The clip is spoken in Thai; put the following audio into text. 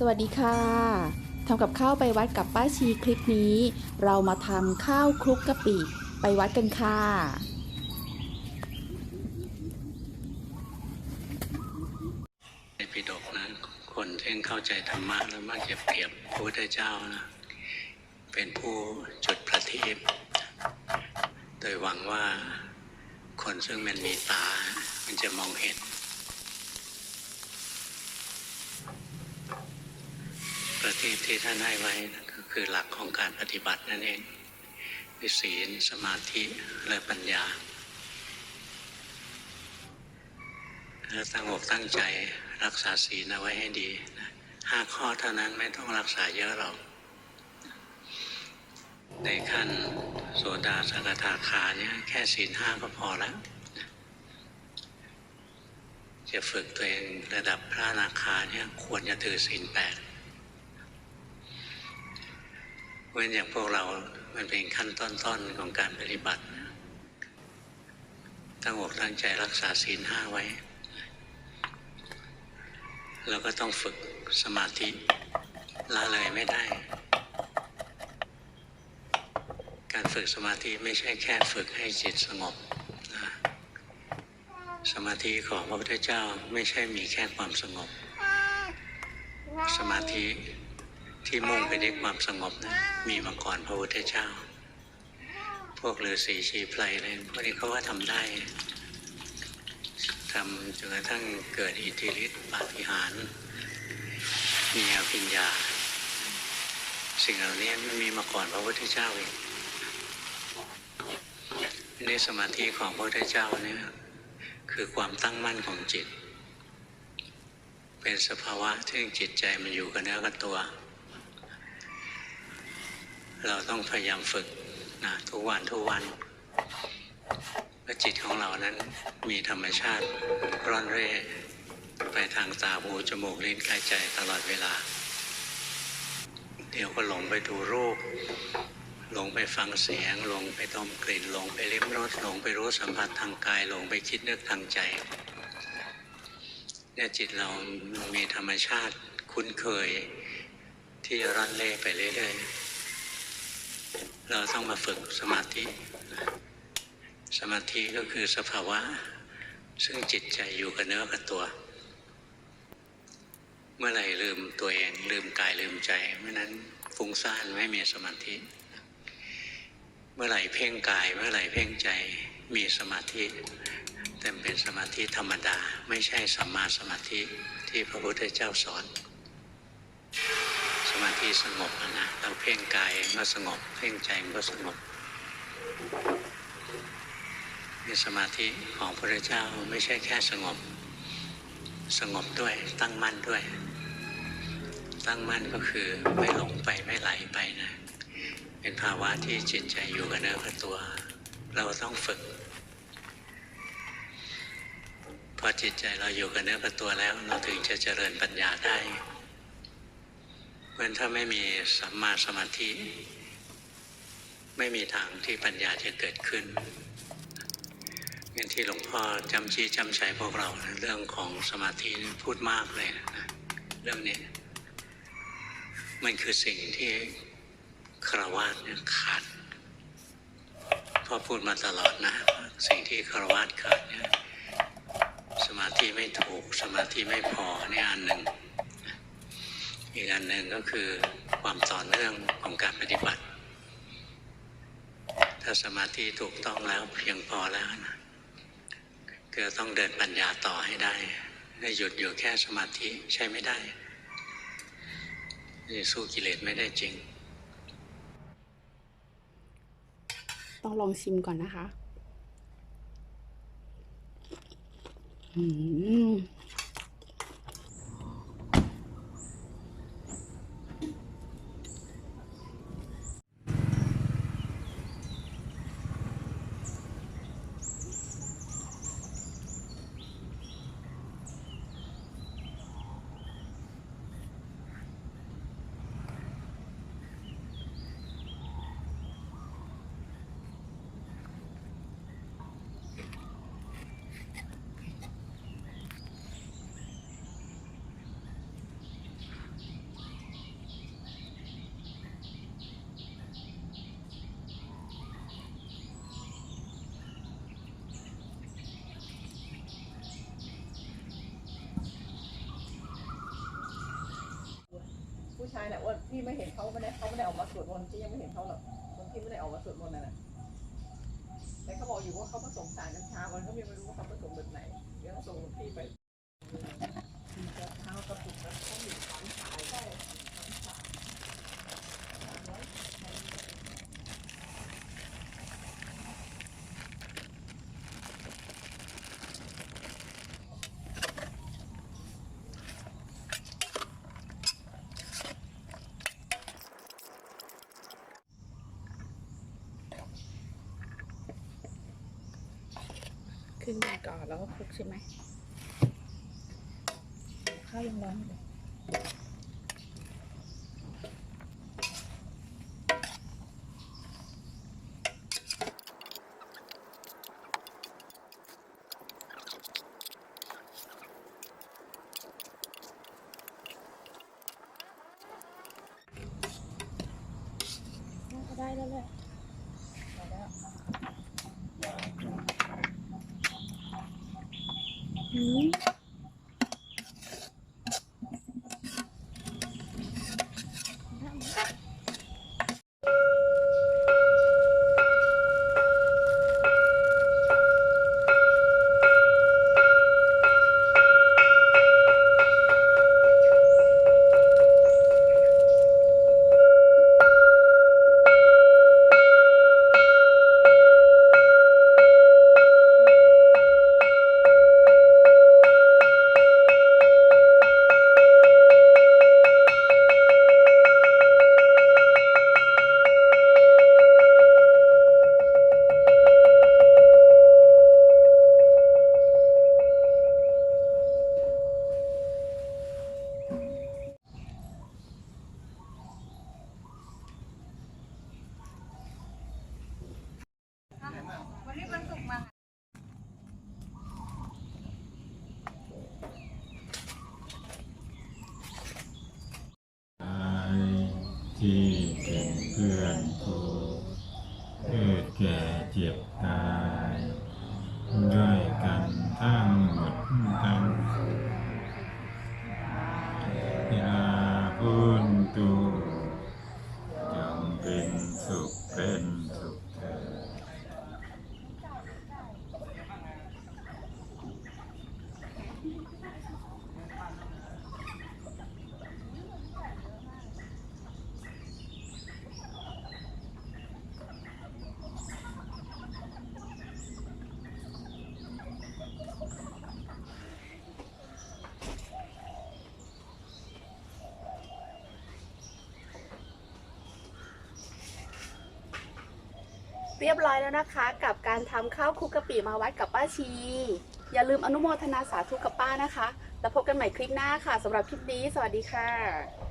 สวัสดีค่ะทำกับข้าวไปวัดกับป้าชีคลิปนี้ เรามาทำข้าวคลุกกะปิไปวัดกันค่ะ ในปิฎกนะคนที่เข้าใจธรรมะแล้วมักจะเปรียบพระพุทธเจ้านะเป็นผู้จุดประทีปโดยหวังว่าคนซึ่งมันมีตา มันจะมองเห็น ประทีปที่ท่านให้ไว้นะก็คือหลักของการปฏิบัตินั่นเองวิศีลสมาธิและปัญญาแล้วตั้งอกตั้งใจรักษาศีลเอาไว้ให้ดีนะห้าข้อเท่านั้นไม่ต้องรักษาเยอะหรอกในขั้นโสดาสกทาคาเนี่ยแค่ศีลห้าก็พอแล้ว จะฝึกตัวเองระดับพระอนาคาเนี่ยควรจะถือศีลแปด เว้นอย่างพวกเรา มันเป็นขั้นต้นๆของการปฏิบัติ ตั้งอกตั้งใจรักษาศีลห้าไว้ เราก็ต้องฝึกสมาธิละเลยไม่ได้ การฝึกสมาธิไม่ใช่แค่ฝึกให้จิตสงบ สมาธิของพระพุทธเจ้าไม่ใช่มีแค่ความสงบ สมาธิ ที่มุ่งไปในความสงบนะมีมาก่อนพระพุทธเจ้า พวกฤาษีชีไพรอะไรพวกนี้เขาว่าทำได้ทำจนกระทั่งเกิดอิทธิฤทธิปาฏิหาริย์มีอภิญญา สิ่งเหล่านี้มันมีมาก่อนพระพุทธเจ้าเองในสมาธิของพระพุทธเจ้านี่คือความตั้งมั่นของจิต เป็นสภาวะที่จิตใจมันอยู่กับเนื้อกับตัว เราต้องพยายามฝึกนะทุกวันทุกวันว่าจิตของเรานั้นมีธรรมชาติร่อนเร่ไปทางตาหูจมูกลิ้นกายใจตลอดเวลา เดี๋ยวก็หลงไปดูรูป หลงไปฟังเสียง หลงไปดมกลิ่น หลงไปลิ้มรสหลงไปรู้สัมผัสทางกาย หลงไปคิดนึกทางใจเนี่ยจิตเรามีธรรมชาติคุ้นเคยที่จะร่อนเร่ไปเรื่อยๆ เราต้องมาฝึกสมาธิ สมาธิก็คือสภาวะ ซึ่งจิตใจอยู่กับเนื้อกับตัว เมื่อไหร่ลืมตัวเอง ลืมกายลืมใจ เมื่อนั้นฟุ้งซ่านไม่มีสมาธิ เมื่อไหร่เพ่งกาย เมื่อไหร่เพ่งใจมีสมาธิแต่เป็นสมาธิธรรมดา ไม่ใช่สัมมาสมาธิที่พระพุทธเจ้าสอน มาธิสงบนะเราเพ่งกายก็สงบ เพ่งใจก็สงบในสมาธิของพระเจ้าไม่ใช่แค่สงบ สงบด้วยตั้งมั่นด้วย ตั้งมั่นก็คือไม่หลงไปไม่ไหลไปนะเป็นภาวะที่จิตใจอยู่กับเนื้อกับตัว เราต้องฝึกพอจิตใจเราอยู่กับเนื้อกับตัวแล้ว เราถึงจะเจริญปัญญาได้ เพราะฉะนั้นถ้าไม่มีสัมมาสมาธิ ไม่มีทางที่ปัญญาจะเกิดขึ้นอย่างที่หลวงพ่อจำชี้จำชัยพวกเรานะเรื่องของสมาธิพูดมากเลยนะเรื่องนี้ มันคือสิ่งที่ครวะเนี่ยขาดพ่อพูดมาตลอดนะ สิ่งที่ครวะขาดเนี่ยสมาธิไม่ถูกสมาธิไม่พอเนี่ยอันหนึ่ง อีกอันหนึ่งก็คือความต่อเนื่องของการปฏิบัติ ถ้าสมาธิถูกต้องแล้วเพียงพอแล้วนะก็ต้องเดินปัญญาต่อให้ได้ได้หยุดอยู่แค่สมาธิใช่ไม่ได้นี่สู้กิเลสไม่ได้จริง ต้องลองชิมก่อนนะคะ อืม แหละว่าพี่ไม่เห็นเขาไม่ได้เขาไม่ได้ออกมาสวดมนต์พี่ยังไม่เห็นเขาหรอกคนที่ไม่ได้ออกมาสวดมนต์นั่นแหละแต่เขาบอกอยู่ว่าเขาผสมสารกัญชาวันเขาผสมแบบไหนเดี๋ยวต้องส่งพี่ไปมีกระเท้ากระปุกแล้วเขามีขายขายได้ขายขายสามร้อย ค รึ่งนึงก่อนแล้วก็คลุกใช่ไหมข้าวยังร้อนอยู่เลยได้แล้วแหละ พื่อนทุกข์เกิดแก่เจ็บตายด้วยกันทั้งหมดทั้งอย่าพ้นตูจงเป็นสุขเป็นสุขเถิด เรียบร้อยแล้วนะคะ กับการทำข้าวคุกกะปิมาวัดกับป้าชี อย่าลืมอนุโมทนาสาธุกับป้านะคะ แล้วพบกันใหม่คลิปหน้าค่ะสำหรับคลิปนี้ สวัสดีค่ะ